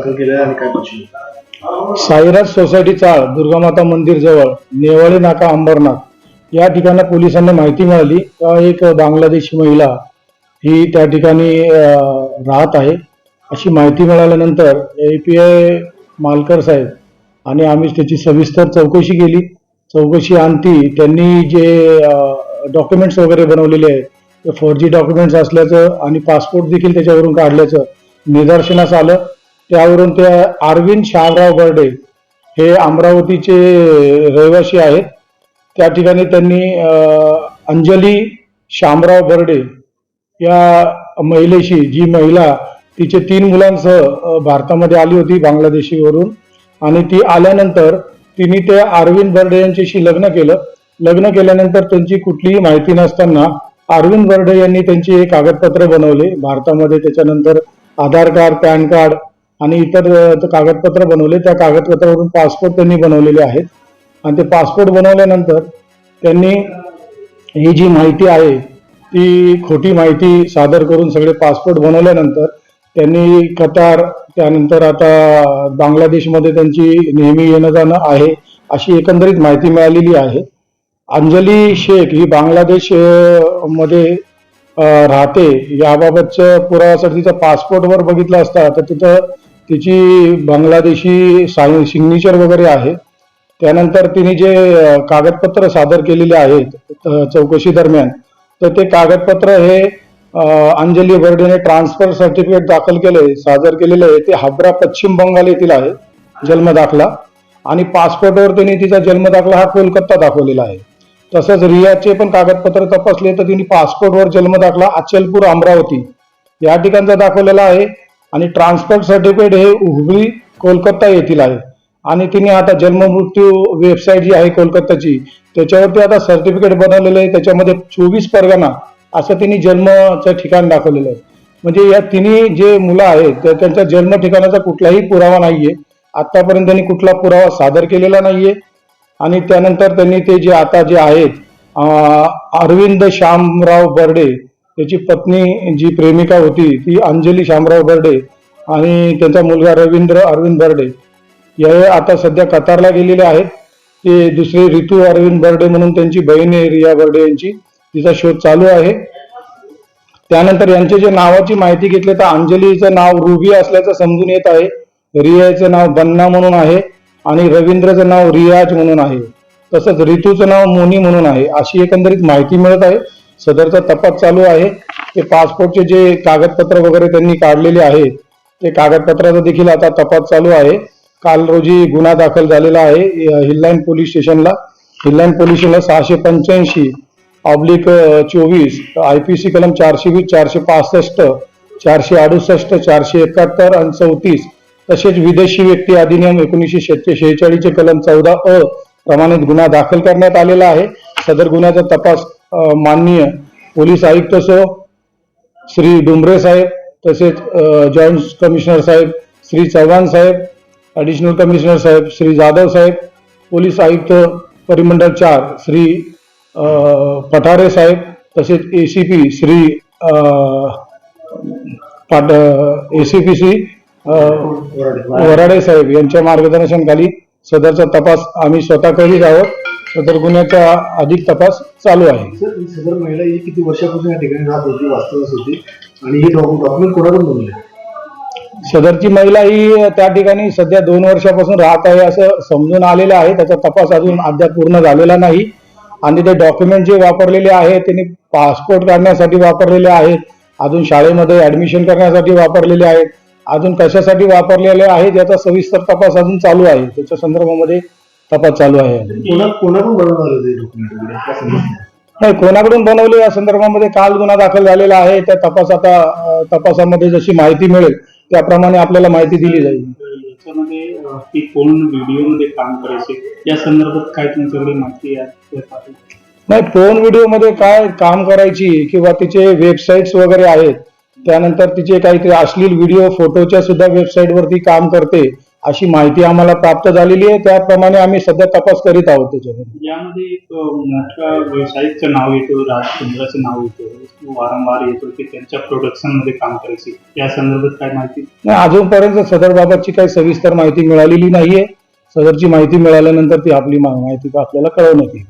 दाखल केलेला आणि काय साईराज सोसायटी चाळ दुर्गामाता मंदिर जवळ नेवाळे नाका अंबरनाथ. या ठिकाणी पोलिसांना माहिती मिळाली का एक बांगलादेशी महिला ही त्या ठिकाणी राहत आहे. अशी माहिती मिळाल्यानंतर ए पी आय मालकर साहेब आणि आम्ही त्याची सविस्तर चौकशी केली. चौकशी आणती त्यांनी जे डॉक्युमेंट्स वगैरे बनवलेले आहेत ते फोर जी डॉक्युमेंट्स असल्याचं आणि पासपोर्ट देखील त्याच्यावरून काढल्याचं निदर्शनास आलं. त्यावरून ते अरविंद शाहराव बर्डे हे अमरावतीचे रहिवासी आहेत. त्या ठिकाणी त्यांनी अंजली शामराव बर्डे या महिलेशी जी महिला तिचे तीन मुलांसह भारतामध्ये आली होती बांगलादेशीवरून आणि ती आल्यानंतर तिने ते अरविंद बर्डे यांच्याशी लग्न केलं. लग्न केल्यानंतर त्यांची कुठलीही माहिती नसताना अरविंद बर्डे यांनी त्यांची एक कागदपत्र बनवले. भारतामध्ये त्याच्यानंतर आधार कार्ड पॅन कार्ड आणि इतर कागदपत्र बनवले. त्या कागदपत्रावरून पासपोर्ट त्यांनी बनवलेले आहेत. आणि ते पासपोर्ट बनवल्यानंतर त्यांनी ही जी माहिती आहे ती खोटी माहिती सादर करून सगळे पासपोर्ट बनवल्यानंतर त्यांनी कतार त्यानंतर आता बांगलादेशमध्ये त्यांची नेहमी येणं जाणं आहे अशी एकंदरीत माहिती मिळालेली आहे. अंजली शेख ही बांगलादेशमध्ये राहते. याबाबतच्या पुराव्यासाठी तिचा पासपोर्टवर बघितलं असता तर तिथं तिची बांगलादेशी सिग्नेचर वगैरे आहे. त्यानंतर तिने जे कागदपत्र सादर केलेले आहेत चौकशी दरम्यान तर ते कागदपत्र हे अंजली बर्डेने ट्रान्सफर सर्टिफिकेट दाखल केले सादर केलेले आहे. ते हाबरा पश्चिम बंगाल येथील आहे जन्म दाखला आणि पासपोर्टवर तिने तिचा जन्म दाखला हा कोलकाता दाखवलेला आहे. तसंच रियाचे पण कागदपत्र तपासले तर तिने पासपोर्टवर जन्म दाखला अचलपूर अमरावती या ठिकाणचा दाखवलेला आहे. आणि ट्रान्सफर सर्टिफिकेट हे हुबळी कोलकाता येथील आहे. आणि तिने आता जन्म मृत्यू वेबसाईट जी आहे कोलकाताची त्याच्यावरती आता सर्टिफिकेट बनवलेलं आहे. त्याच्यामध्ये चोवीस परगणा असं तिने जन्मचं ठिकाण दाखवलेलं आहे. म्हणजे या तिन्ही जे मुलं आहेत त्या त्यांच्या जन्म ठिकाणाचा कुठलाही पुरावा नाहीये. आतापर्यंत त्यांनी कुठला पुरावा सादर केलेला नाहीये. आणि त्यानंतर त्यांनी ते जे आता जे आहेत अरविंद श्यामराव बर्डे त्याची पत्नी जी प्रेमिका होती ती अंजली शामराव बर्डे आणि त्यांचा मुलगा रवींद्र अरविंद बर्डे. या आता सध्या कतारला गेलेले आहेत. ते दुसरे ऋतू अरविंद बर्डे म्हणून त्यांची बहीण आहे रिया बर्डे यांची. तिचा शोध चालू आहे. त्यानंतर यांचे जे नावाची माहिती घेतली तर अंजलीचं नाव रुबी असल्याचं समजून येत आहे. रियाचं नाव बन्ना म्हणून आहे आणि रवींद्रचं नाव रियाज म्हणून आहे. तसंच ऋतूचं नाव मोनी म्हणून आहे. अशी एकंदरीत माहिती मिळत आहे. सदरचा तपास चालू आहे. ते पासपोर्टचे जे कागदपत्र वगैरे त्यांनी काढलेले आहेत ते कागदपत्राचा देखील आता तपास चालू आहे. काल रोजी गुन्हा दाखल झालेला आहे हिल्लाईन पोलीस स्टेशनला. हिल्लाईन पोलीस स्टेशनला सहाशे पंच्याऐंशी ऑब्लिक चोवीस आय पी सी कलम चारशे वीस चारशे पासष्ट चारशे अडुसष्ट चारशे एकाहत्तर आणि चौतीस तसेच विदेशी व्यक्ती अधिनियम एकोणीसशे शेहेचाळीस शेहेचाळीसचे कलम चौदा अ प्रमाणित गुन्हा दाखल करण्यात आलेला आहे. सदर गुन्ह्याचा तपास माननीय पोलीस आयुक्त सो श्री डुंबरे साहेब तसेच जॉईंट कमिशनर साहेब श्री चव्हाण साहेब ॲडिशनल कमिशनर साहेब श्री जाधव साहेब पोलीस आयुक्त परिमंडळ चार श्री पठारे साहेब तसेच ए सी पी श्री पाट A C P Shri Varade साहेब यांच्या मार्गदर्शनाखाली सदरचा तपास आम्ही स्वतः करीत आहोत. सदर गुन्ह्याचा अधिक तपास चालू आहे. सर ही सदर महिला ही किती वर्षापासून या ठिकाणी राहत होती वास्तव्यास होती? आणि ही डॉक्युमेंट कोणाकडून बनवले? सदरची महिला ही त्या ठिकाणी सध्या दोन वर्षापासून राहत आहे असं समजून आलेलं आहे. त्याचा तपास अजून अद्याप पूर्ण झालेला नाही. आणि ते डॉक्युमेंट जे वापरलेले आहेत त्यांनी पासपोर्ट काढण्यासाठी वापरलेले आहेत अजून शाळेमध्ये ऍडमिशन करण्यासाठी वापरलेले आहेत अजून कशासाठी वापरलेले आहेत याचा सविस्तर तपास अजून चालू आहे. त्याच्या संदर्भामध्ये तपास चालू आहे. कोणा कोणाकडून बनवणार होते डॉक्युमेंट नाही कोणाकडून बनवले या संदर्भामध्ये काल गुन्हा दाखल झालेला आहे. त्या तपास आता अं, तपासामध्ये जशी माहिती मिळेल त्याप्रमाणे आपल्याला माहिती दिली जाईल. याच्यामध्ये अ, ती फोन व्हिडिओमध्ये काम करायचे या संदर्भात काय तुमच्याकडे माहिती आहे? यात आहे? नाही फोन व्हिडिओमध्ये काय काम करायची किंवा तिचे वेबसाईट्स वगैरे आहेत त्यानंतर तिचे काहीतरी अश्लील व्हिडिओ फोटोच्या सुद्धा वेबसाईट वरती काम करते. अशी माहिती आम्हाला प्राप्त झालेली आहे. त्याप्रमाणे आम्ही सध्या तपास करीत आहोत त्याच्यामध्ये यामध्ये एक मोठ्या व्यावसायिकचं नाव येतं राजचंद्राचं नाव येतं. वारंवार येत होते त्यांच्या प्रोडक्शनमध्ये काम करायचे. या संदर्भात काय माहिती? नाही अजूनपर्यंत सदर बाबतची काही सविस्तर माहिती मिळालेली नाहीये. सदरची माहिती मिळाल्यानंतर ती आपली माहिती आपल्याला कळवण्यात येईल.